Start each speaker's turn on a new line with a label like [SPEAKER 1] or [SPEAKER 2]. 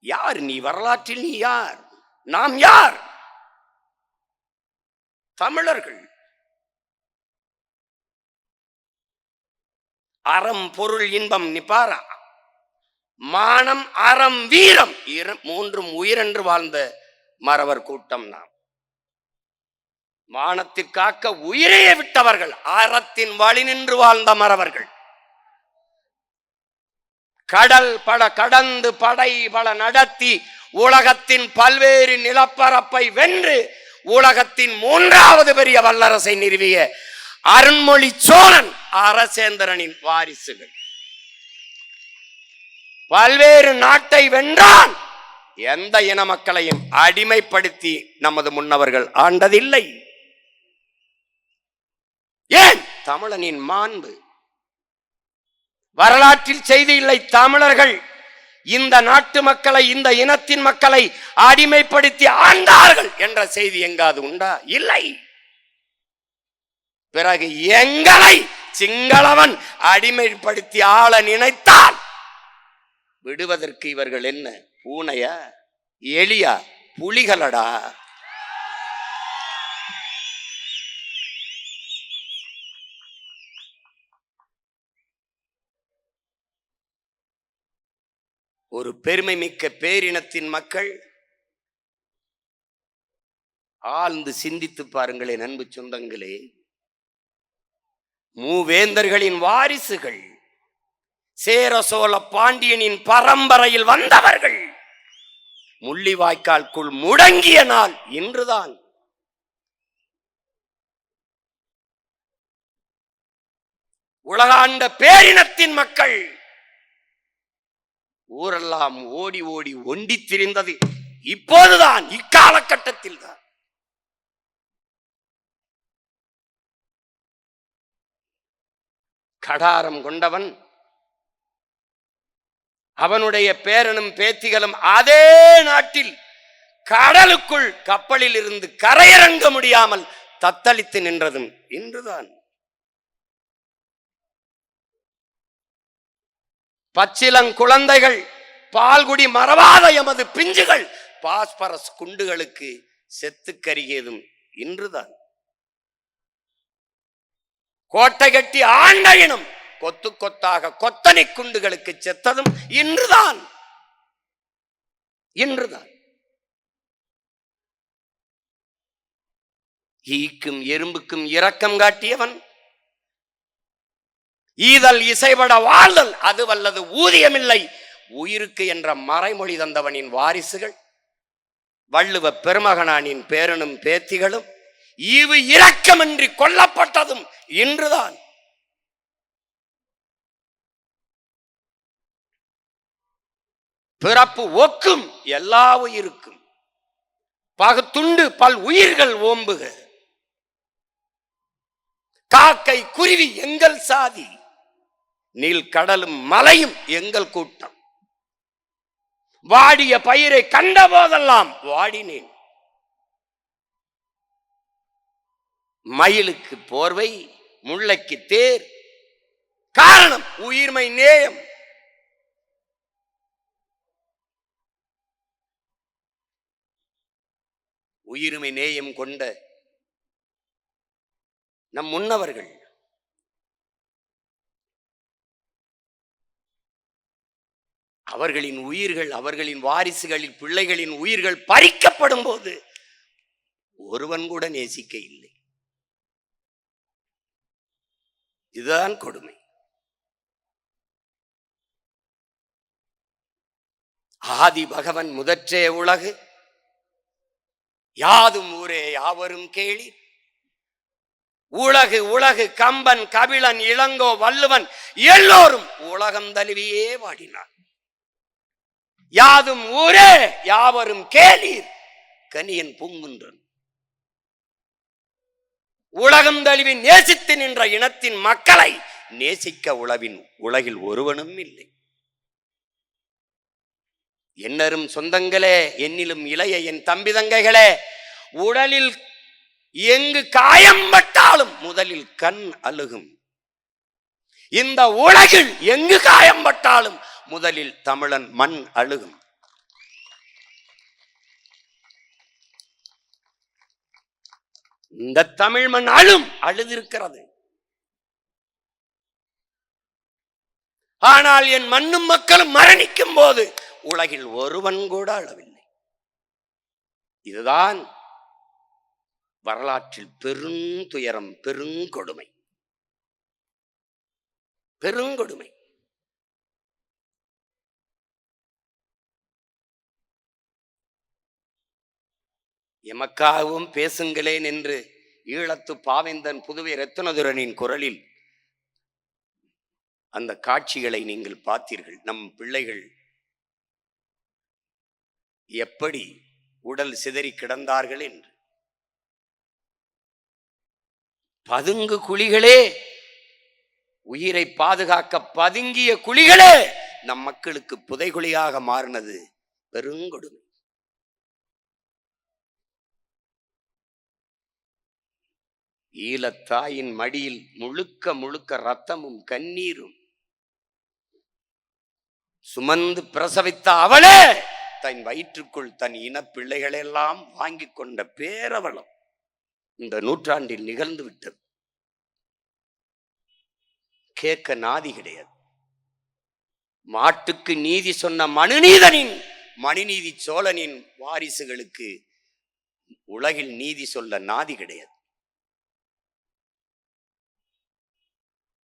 [SPEAKER 1] யார் நீ வரலாற்றில் நீ யார்? நாம் யார்? தமிழர்கள். அறம் பொருள் இன்பம் நிப்பாரா மானம் அறம் வீரம். மூன்றும் உயிரென்று வாழ்ந்த மறவர் கூட்டம் நாம். மானத்திற்காக்க உயிரையே விட்டவர்கள் அறத்தின் வழி நின்று வாழ்ந்த மறவர்கள். கடல் பட கடந்து படை பல நடத்தி உலகத்தின் பல்வேறு நிலப்பரப்பை வென்று உலகத்தின் மூன்றாவது பெரிய வல்லரசை நிறுவிய அருண்மொழி சோழன் அரசேந்திரனின் வாரிசுகள். பல்வேறு நாட்டை வென்றான். எந்த இன மக்களையும் அடிமைப்படுத்தி நமது முன்னவர்கள் ஆண்டதில்லை. ஏன்? தமிழனின் மாண்பு. வரலாற்றில் செய்தி இல்லை தமிழர்கள். இந்த நாட்டு மக்களை இந்த இனத்தின் மக்களை அடிமைப்படுத்தி ஆண்டார்கள் என்ற செய்தி எங்காது உண்டா? இல்லை. பிறகு எங்களை சிங்களவன் அடிமைப்படுத்தி ஆள நினைத்தால் விடுவதற்கு இவர்கள் என்ன? பூனையா? எலியா? புலிகளடா? ஒரு பெருமை மிக்க பேரினத்தின் மக்கள் ஆழ்ந்து சிந்தித்து பாருங்களேன் அன்பு சொந்தங்களே. மூவேந்தர்களின் வாரிசுகள் சேர சோழ பாண்டியனின் பரம்பரையில் வந்தவர்கள் முள்ளிவாய்க்கால்குள் முடங்கிய நாள் இன்றுதான். உலகாண்ட பேரினத்தின் மக்கள் ஊரெல்லாம் ஓடி ஓடி ஒண்டி திரிந்தது. இப்போதுதான் இக்காலகட்டத்தில் தான். கடாரம் கொண்டவன் அவனுடைய பேரனும் பேத்திகளும் அதே நாட்டில் கடலுக்குள் கப்பலில் இருந்து கரையிறங்க முடியாமல் தத்தளித்து நின்றதும் இன்றுதான். பச்சிலங்குழந்தைகள் பால்குடி மறவாத எமது பிஞ்சுகள். பாஸ்பரஸ் குண்டுகளுக்கு செத்து கருகியதும் இன்றுதான். கோட்டை கட்டி ஆண்ட இனம் கொத்து கொத்தாக கொத்தனை குண்டுகளுக்கு செத்ததும் இன்றுதான். இன்றுதான். ஈக்கும் எறும்புக்கும் இரக்கம் காட்டியவன் ஈதல் இசைபட வாழ்தல். அது வல்லது ஊதியமில்லை. உயிருக்கு என்ற மறைமொழி தந்தவனின் வாரிசுகள் வள்ளுவ பெருமகனானின் பேரனும் பேத்திகளும் ஈவு இரக்கமின்றி கொல்லப்பட்டதும் இன்றுதான். பிறப்பு ஒக்கும் எல்லா உயிருக்கும். பகுத்துண்டு பல் உயிர்கள் ஓம்புக. காக்கை குருவி எங்கள் சாதி. நீல் கடலும் மலையும் எங்கள் கூட்டம். வாடிய பயிரை கண்ட போதெல்லாம் வாடினேன். மயிலுக்கு போர்வை முல்லைக்கு தேர் காரணம் உயிர்மை நேயம். உயிர்மை நேயம் கொண்ட நம் முன்னவர்கள் அவர்களின் உயிர்கள் அவர்களின் வாரிசுகளின் பிள்ளைகளின் உயிர்கள் பறிக்கப்படும் போது ஒருவன் கூட நேசிக்க இல்லை இதுதான் கொடுமை. ஆதி பகவன் முதற்றே உலகு. யாதும் ஊரே யாவரும் கேளி உலகு உலகு கம்பன் கபிலன் இளங்கோ வள்ளுவன் எல்லோரும் உலகம் தழுவியே வாடினார் யாதும் ஊரே யாவரும் கேளீர். கனியன் பூங்குன்றன். உலகம் தழுவி நேசித்து நின்ற இனத்தின் மக்களை நேசிக்க உளவின் உலகில் ஒருவனும் இல்லை. என்னரும் சொந்தங்களே என்னிலும் இளைய என் தம்பி தங்கைகளே உடலில் எங்கு காயம் பட்டாலும் முதலில் கண் அழுகும். இந்த உலகில் எங்கு காயம் பட்டாலும் முதலில் தமிழன் மண் அழுகும். இந்த தமிழ் மண் அழும் அழுதிருக்கிறது. ஆனால் என் மண்ணும் மக்களும் மரணிக்கும் போது உலகில் ஒருவன் கூட அழவில்லை. இதுதான் வரலாற்றில் பெருந்துயரம் பெருங்கொடுமை. பெருங்கொடுமை. எமக்காகவும் பேசுங்களேன் என்று ஈழத்து பாவேந்தன் புதுவை ரத்னதுரனின் குரலில் அந்த காட்சிகளை நீங்கள் பார்த்தீர்கள். நம் பிள்ளைகள் எப்படி உடல் சிதறி கிடந்தார்கள் என்று. பதுங்கு குழிகளே உயிரை பாதுகாக்க பதுங்கிய குழிகளே நம் மக்களுக்கு புதைகுழியாக மாறினது பெருங்கொடுமை. ஈழத்தாயின் மடியில் முழுக்க முழுக்க ரத்தமும் கண்ணீரும். சுமந்து பிரசவித்த அவளே தன் வயிற்றுக்குள் தன் இனப்பிள்ளைகளெல்லாம் வாங்கி கொண்ட பேரவளம் இந்த நூற்றாண்டில் நிகழ்ந்து விட்டது. கேட்க நாதி கிடையாது. மாட்டுக்கு நீதி சொன்ன மனுநீதனின் மணிநீதி சோழனின் வாரிசுகளுக்கு உலகில் நீதி சொல்ல நாதி கிடையாது.